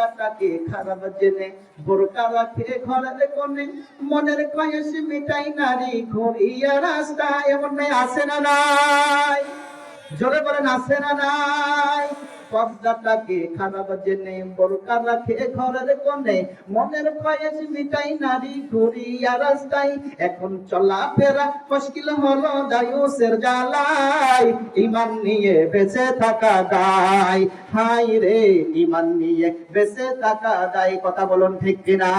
পর্দাটাকে খারাপ জেনে বোরকা রাখে ঘরের কোণে, মনের কয়েস মিটাই নারী ঘুরিয়া রাস্তায়। এমন আসে না নাই? জোরে বলেন আসে না নাই? পর্দাটাকে খারাপ জেনে, বোরকা রাখে ঘরের কোণে। মনের কয়েস মিটাই নারী ঘুরিয়া রাস্তায়। এখন চলা ফেরা মুশকিল হলো দায়ুসের জ্বালাই ইমান নিয়ে বেঁচে থাকা দায় হাই রে, ইমান নিয়ে বেঁচে থাকা দায় কথা বলুন ঠিক কিনা?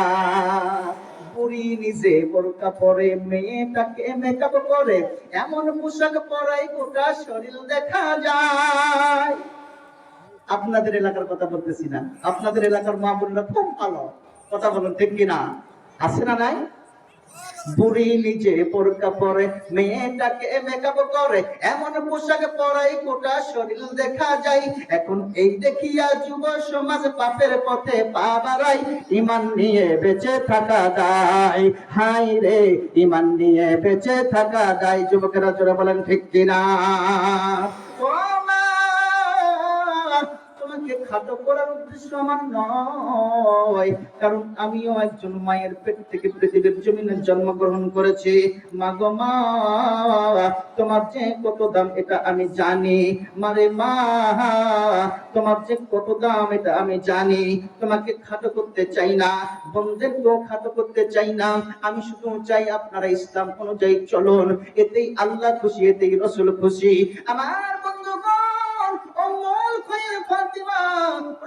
পুরি নিজে বোরকা পরে, মেয়েটাকে মেকআপ করে। এমন পোশাক পরাই গোটা শরীর দেখা যায়। আপনাদের এলাকার কথা বলতেছি না। আপনাদের এলাকার মা বোনরা খুব ভালো। কথা বলুন, ঠিক কিনা? আছে না নাই? বুড়ি নিজে পরে, মেয়েটাকে মেকআপ করে, এমন পরাই শরীর দেখা যায়। এখন এই দেখিয়া যুব সমাজ পাপের পথে পা ইমান নিয়ে বেঁচে থাকা দায় হাই রে, ইমান নিয়ে বেঁচে থাকা দায় যুবকেরা জোরে বলেন, ঠিক কিনা? তোমাকে খাটো করার উদ্দেশ্য আমার নয়। কারণ আমিও একজন মায়ের পেট থেকে পৃথিবীর জমিনে জন্মগ্রহণ করেছি। মা গো মা, তোমার যে কত দাম এটা আমি জানি। মারে মা, তোমার যে কত দাম এটা আমি জানি। তোমাকে খাটো করতে চাই না বন্ধেরকেও খাটো করতে চাই না। আমি শুধু চাই আপনারা ইসলাম অনুযায়ী চলুন। এতেই আল্লাহ খুশি, এতেই রসুল খুশি। আমার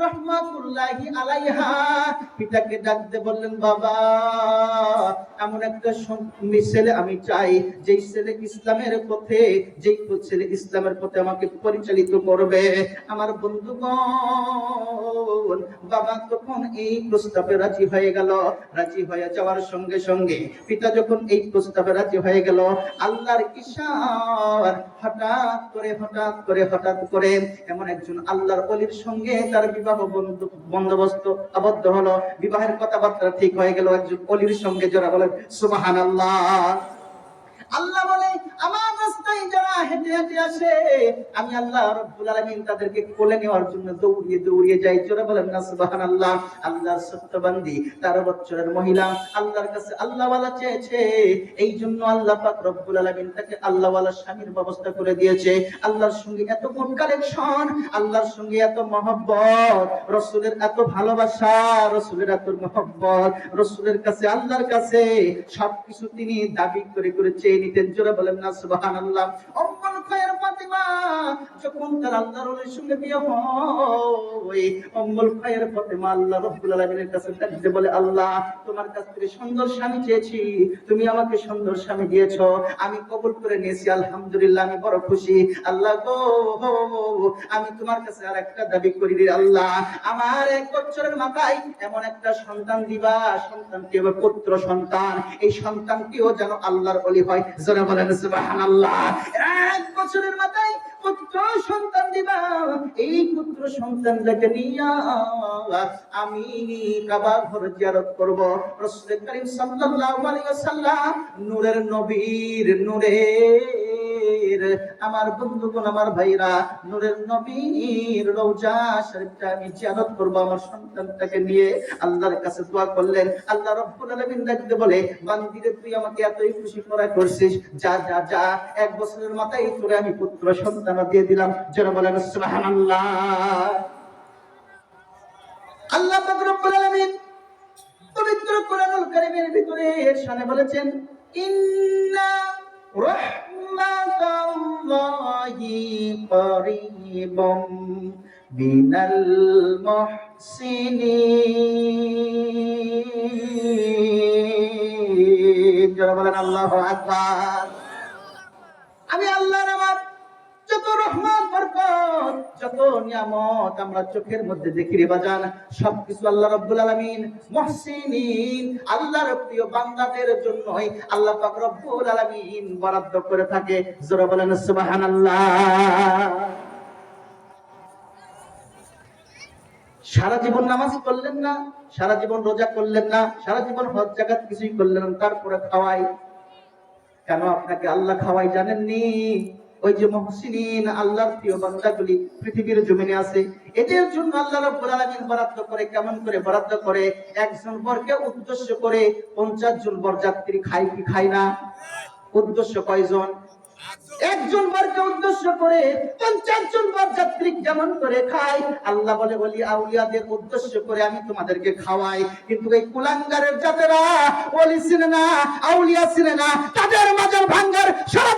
রহমাতুল্লাহি আলাইহা। পিতাকে ডাকতে বললেন, বাবা, এমন একটা ছেলে আমি চাই, যেই ছেলে ইসলামের পথে, যেই ছেলে ইসলামের পথে আমাকে পরিচালিত করবে। আমার বন্ধুগণ, বাবা তখন এই প্রস্তাবে রাজি হয়ে গেল। রাজি হয়ে যাওয়ার সঙ্গে সঙ্গে পিতা যখন এই প্রস্তাবে রাজি হয়ে গেল, আল্লাহর ইশার হঠাৎ করে হঠাৎ করে হঠাৎ করে এমন একজন আল্লাহর অলির সঙ্গে তার বিবাহ বন্দোবস্ত আবদ্ধ হলো। বিবাহের কথাবার্তা ঠিক হয়ে গেল। একজন অলির সঙ্গে যারা বলেন সুবাহান আল্লাহ আল্লাহ বলে, আমার রাস্তায় যারা হেঁটে হেঁটে আসে, আমি আল্লাহ রব্বুল আলামিন তাদেরকে কোলে নেওয়ার জন্য দৌড়িয়ে দৌড়িয়ে যাই। জোরে বলেন না সুবহানাল্লাহ, আল্লাহর সত্যবান্দি, তার বছরের মহিলা আল্লাহর কাছে আল্লাহওয়ালা চেয়েছে। এই জন্য আল্লাহ পাক রব্বুল আলামিন তাকে আল্লাহওয়ালা স্বামীর ব্যবস্থা করে দিয়েছে। আল্লাহর সঙ্গে এত গুড কালেকশন, আল্লাহর সঙ্গে এত মহব্বত, রসুলের এত ভালোবাসা, রসুলের এত মহব্বত, রসুলের কাছে, আল্লাহর কাছে সবকিছু তিনি দাবি করে করে চেয়ে নিতেন জোরে বলেন না সুবাহ যখন তার সঙ্গে বিয়ে হয় ফাতিমা আল্লাহ রাব্বুল কাছে বলে, আল্লাহ, তোমার কাছ থেকে সুন্দর স্বামী চেয়েছি, তুমি আমাকে সুন্দর স্বামী আমি কবুল করে নিয়েছি, আলহামদুলিল্লাহ, আমি বড় খুশি, আল্লাহ গো, আমি তোমার কাছে আর একটা দাবি করি আল্লাহ, আমার এক বছরের মাথায় এমন একটা সন্তান দিবা, সন্তানটি হবে পুত্র সন্তান, এই সন্তানটিও যেন আল্লাহর অলি হয় যারা বলেন এক বছরের মাথায় পুত্র সন্তান দিবা, এই পুত্র সন্তানটাকে নিয়া আমি কাবা ঘর জিয়ারত করব। রাসূল করিম সাল্লাল্লাহু আলাইহি ওয়াসাল্লাম, নূরের নবীর নূরের আমার বন্ধুগণ, আমার ভাইরা, নূরের নবীর রওজা শরীফটা আমি জিয়ারত করব আমার সন্তানটাকে নিয়ে। আল্লাহর কাছে দোয়া করলেন। আল্লাহ রব্বুল আলামিন ডাকতে বলে, বান্দিরে, তুই আমাকে এতই খুশি করা করছিস। যা যা যা, এক বছরের মাথায় তোরে আমি পুত্র সন্তান দিয়ে দিলাম। যারা বলেন, সুবহানাল্লাহ। আল্লাহ পাক রব্বুল আলামিন পবিত্র কোরআনুল কারীমের ভিতরে শানে বলেছেন, ইন্না রাহমাতাল্লাহি الله قريب من المحسنين বলেন আল্লাহু আকবার। আমি আল্লাহর আমার যত বরকত, যত নিয়ামত আমরা চোখের মধ্যে দেখি রে বাজান আল্লাহ আলামিন মুহসিনিন, আল্লাহর প্রিয় বান্দাদের জন্যই আল্লাহ পাক রব্বুল আলামিন বরাদ্দ করে থাকে। জোরে বলেন, সুবহানাল্লাহ। সারা জীবন নামাজ করলেন না, সারা জীবন রোজা করলেন না, সারা জীবন হজ জাকাত কিছুই করলেন তারপরে খাওয়াই। কেন আপনাকে আল্লাহ খাওয়াই জানেননি? ওই যে মহসিনিন, আল্লাহর প্রিয় বান্দাগুলি পৃথিবীর জমিনে আছে, এদের জন্য আল্লাহ রাব্বুল আলামিন বরাদ্দ করে, কেমন করে বরাদ্দ করে? একজন বরকে উদ্দেশ্য করে পঞ্চাশ জন বরযাত্রী খায় কি খায় না? উদ্দেশ্য কয়জন? একজন বরকে উদ্দেশ্য করে পঞ্চাশ জন বরযাত্রী যেমন করে খায়? আল্লাহ বলে বলি আউলিয়াদের উদ্দেশ্য করে আমি তোমাদেরকে খাওয়াই। কিন্তু এই কুলাঙ্গারের জাতেরা বলি চিনে না, আউলিয়া চিনে না, তাদের মাজার ভাঙ্গার ষড়যন্ত্র